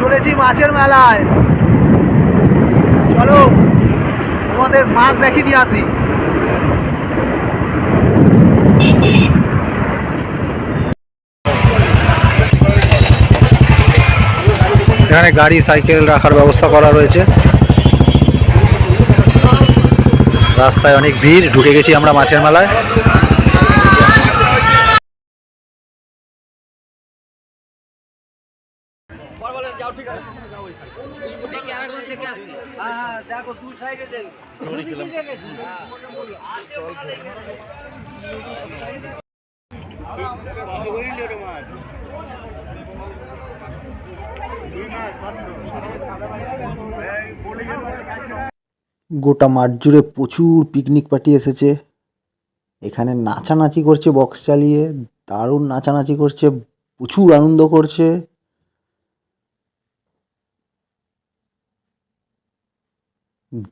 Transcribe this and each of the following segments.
চলেছি মাছের মেলায়। চলো, তোমাদের মাছ দেখি নিয়ে আসি। এখানে গাড়ি, সাইকেল রাখার ব্যবস্থা করা রয়েছে। রাস্তায় অনেক ভিড়, ঢুকে গেছি আমরা মাছের মেলায়। দেখো দু সাইডে গোটা মাঠ জুড়ে প্রচুর পিকনিক পার্টি এসেছে। এখানে নাচানাচি করছে বক্স চালিয়ে দারুণ নাচানাচি করছে প্রচুর আনন্দ করছে।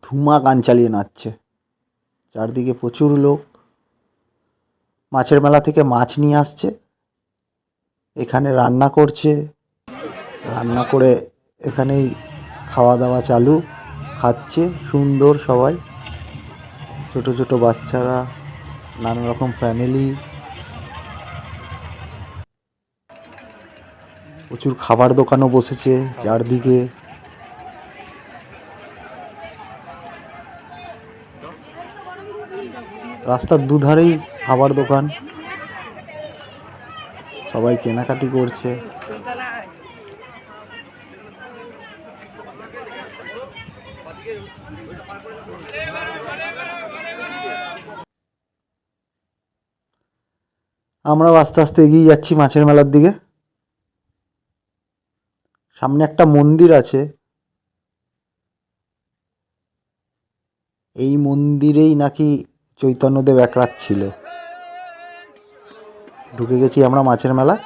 ধুমা গান চালিয়ে নাচছে। চারদিকে প্রচুর লোক। মাছের মেলা থেকে মাছ নিয়ে আসছে। এখানে রান্না করছে। রান্না করে এখানেই খাওয়া দাওয়া চালু। খাচ্ছে সুন্দর সবাই। ছোট ছোট বাচ্চারা নানা রকম ফ্যামিলি প্রচুর খাবার দোকানও বসেছে চারদিকে। রাস্তার দুধারেই খাবার দোকান। সবাই কেনাকাটি করছে। আমরাও আস্তে আস্তে এগিয়ে যাচ্ছি মাছের মেলার দিকে। সামনে একটা মন্দির আছে। এই মন্দিরেই নাকি চৈতন্যদেব এক রাত ছিল। ঢুকে গেছি আমরা মাছের মেলা।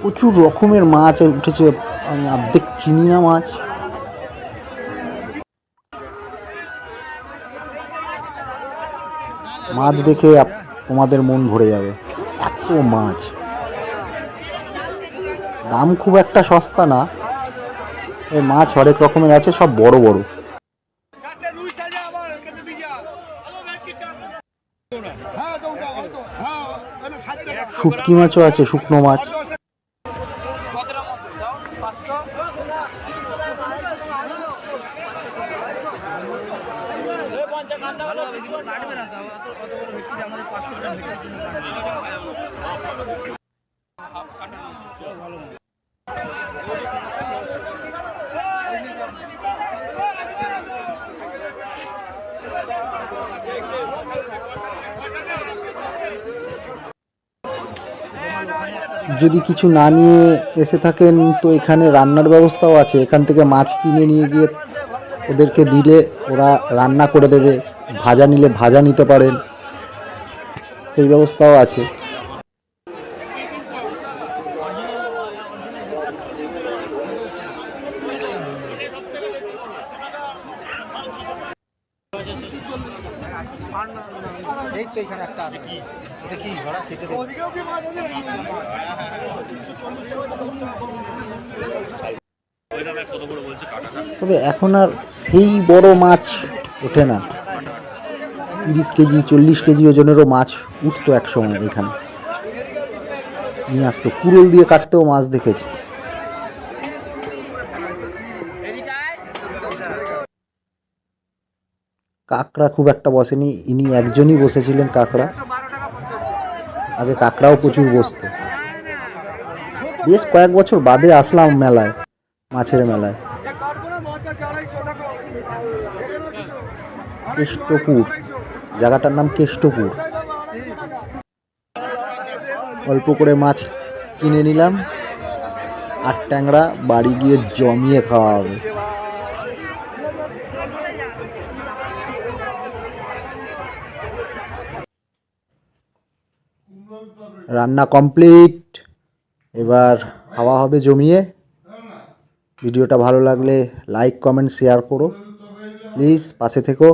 প্রচুর রকমের মাছ উঠেছে, আমি অর্ধেক চিনি না মাছ। মাছ দেখে তোমাদের মন ভরে যাবে। এত মাছ। দাম খুব একটা সস্তা না। এই মাছ হরেক রকমের আছে, সব বড় বড়। শুটকি মাছও আছে, শুকনো মাছ। ভালোভাবে কিন্তু কাটবে না তো অত অত বড় ভেটকি আমাদের পাঁচশো গ্রাম ভেটকির জন্য কাটবে। যদি কিছু না নিয়ে এসে থাকেন তো এখানে রান্নার ব্যবস্থাও আছে। এখান থেকে মাছ কিনে নিয়ে গিয়ে ওদেরকে দিলে ওরা রান্না করে দেবে ভাজা নিলে ভাজা নিতে পারেন সেই ব্যবস্থাও আছে। এই তো এখানে একটা এটা কি? ঘোড়া কেটে দে। তবে এখন আর সেই বড় মাছ ওঠে না। তিরিশ কেজি, চল্লিশ কেজি ওজনেরও মাছ উঠতো এক সময় এখানে। নিয়ে আসতো, কুড়োল দিয়ে কাটতেও মাছ দেখেছি। কাঁকড়া খুব একটা বসেনি, ইনি একজনই বসেছিলেন কাঁকড়া। আগে কাঁকড়াও প্রচুর বসতো। বেশ কয়েক বছর বাদে আসলাম মেলায়, মাছের মেলায়। কেষ্টপুর। জায়গাটার নাম কেষ্টপুর। অল্প করে মাছ কিনে নিলাম। আর ট্যাংরা বাড়ি গিয়ে জমিয়ে খাওয়া হবে। রান্না কমপ্লিট। এবার খাওয়া হবে জমিয়ে। ভিডিওটা ভালো লাগলে লাইক কমেন্ট শেয়ার করো। প্লিজ পাশে থেকো।